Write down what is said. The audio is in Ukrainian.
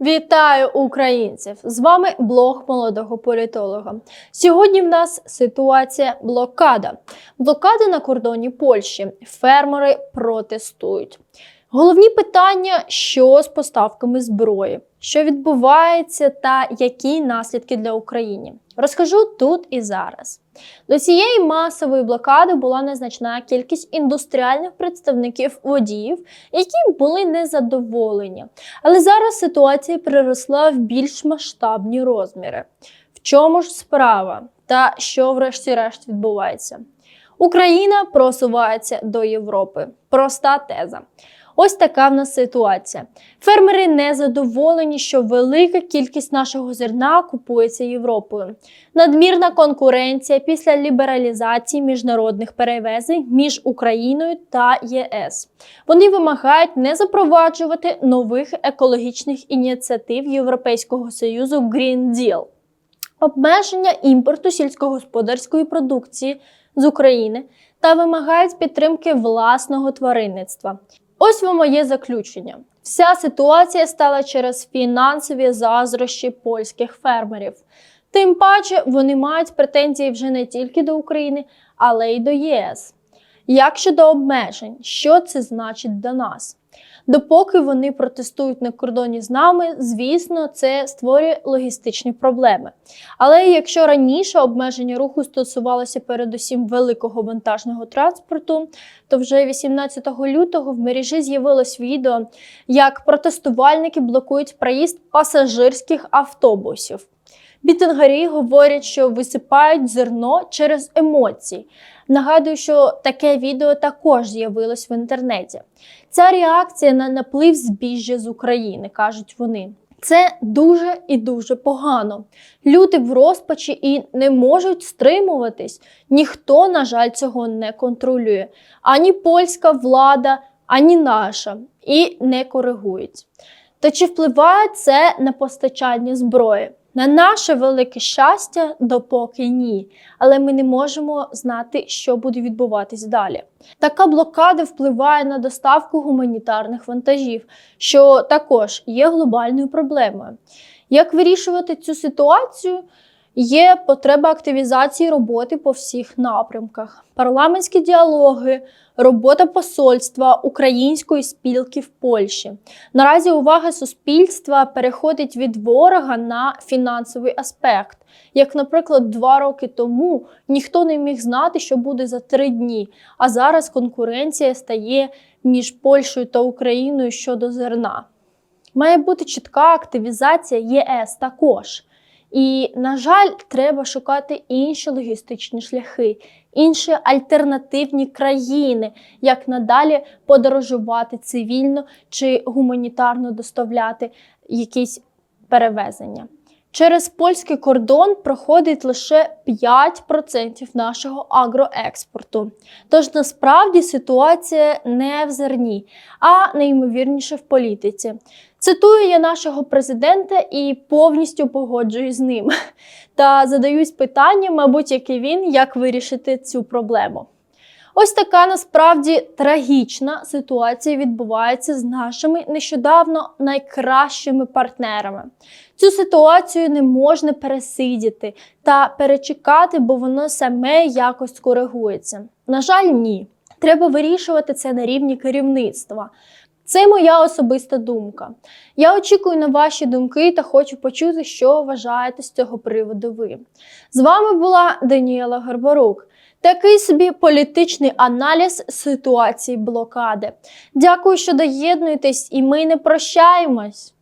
Вітаю українців! З вами блог молодого політолога. Сьогодні в нас ситуація блокада. Блокада на кордоні Польщі. Фермери протестують. Головні питання: що з поставками зброї, що відбувається та які наслідки для України. Розкажу тут і зараз. До цієї масової блокади була незначна кількість індустріальних представників водіїв, які були незадоволені. Але зараз ситуація переросла в більш масштабні розміри. В чому ж справа? Та що, врешті-решт, відбувається? Україна просувається до Європи. Проста теза. Ось така в нас ситуація. Фермери не задоволені, що велика кількість нашого зерна купується Європою. Надмірна конкуренція після лібералізації міжнародних перевезень між Україною та ЄС. Вони вимагають не запроваджувати нових екологічних ініціатив Європейського союзу Green Deal, обмеження імпорту сільськогосподарської продукції з України та вимагають підтримки власного тваринництва. Ось вам моє заключення. Вся ситуація стала через фінансові заздрощі польських фермерів. Тим паче вони мають претензії вже не тільки до України, але й до ЄС. Як щодо обмежень, що це значить для нас? Допоки вони протестують на кордоні з нами, звісно, це створює логістичні проблеми. Але якщо раніше обмеження руху стосувалося передусім великого вантажного транспорту, то вже 18 лютого в мережі з'явилось відео, як протестувальники блокують проїзд пасажирських автобусів. Бітингарі говорять, що висипають зерно через емоції. Нагадую, що таке відео також з'явилось в інтернеті. Ця реакція на наплив збіжжя з України, кажуть вони. Це дуже і дуже погано. Люди в розпачі і не можуть стримуватись. Ніхто, на жаль, цього не контролює. Ані польська влада, ані наша, і не коригують. Та чи впливає це на постачання зброї? На наше велике щастя, допоки ні. Але ми не можемо знати, що буде відбуватись далі. Така блокада впливає на доставку гуманітарних вантажів, що також є глобальною проблемою. Як вирішувати цю ситуацію? Є потреба активізації роботи по всіх напрямках, парламентські діалоги, робота посольства української спілки в Польщі. Наразі увага суспільства переходить від ворога на фінансовий аспект. Як, наприклад, два роки тому ніхто не міг знати, що буде за три дні. А зараз конкуренція стає між Польщею та Україною щодо зерна. Має бути чітка активізація ЄС також. І, на жаль, треба шукати інші логістичні шляхи, інші альтернативні країни, як надалі подорожувати цивільно чи гуманітарно доставляти якісь перевезення. Через польський кордон проходить лише 5% нашого агроекспорту. Тож насправді ситуація не в зерні, а найімовірніше в політиці. Цитую я нашого президента і повністю погоджуюсь з ним. Та задаюсь питанням, мабуть, як і він, як вирішити цю проблему. Ось така насправді трагічна ситуація відбувається з нашими нещодавно найкращими партнерами. Цю ситуацію не можна пересидіти та перечекати, бо воно саме якось скоригується. На жаль, ні. Треба вирішувати це на рівні керівництва. Це моя особиста думка. Я очікую на ваші думки та хочу почути, що вважаєте з цього приводу ви. З вами була Даніела Гарбарук. Такий собі політичний аналіз ситуації блокади. Дякую, що доєднуєтесь, і ми не прощаємось.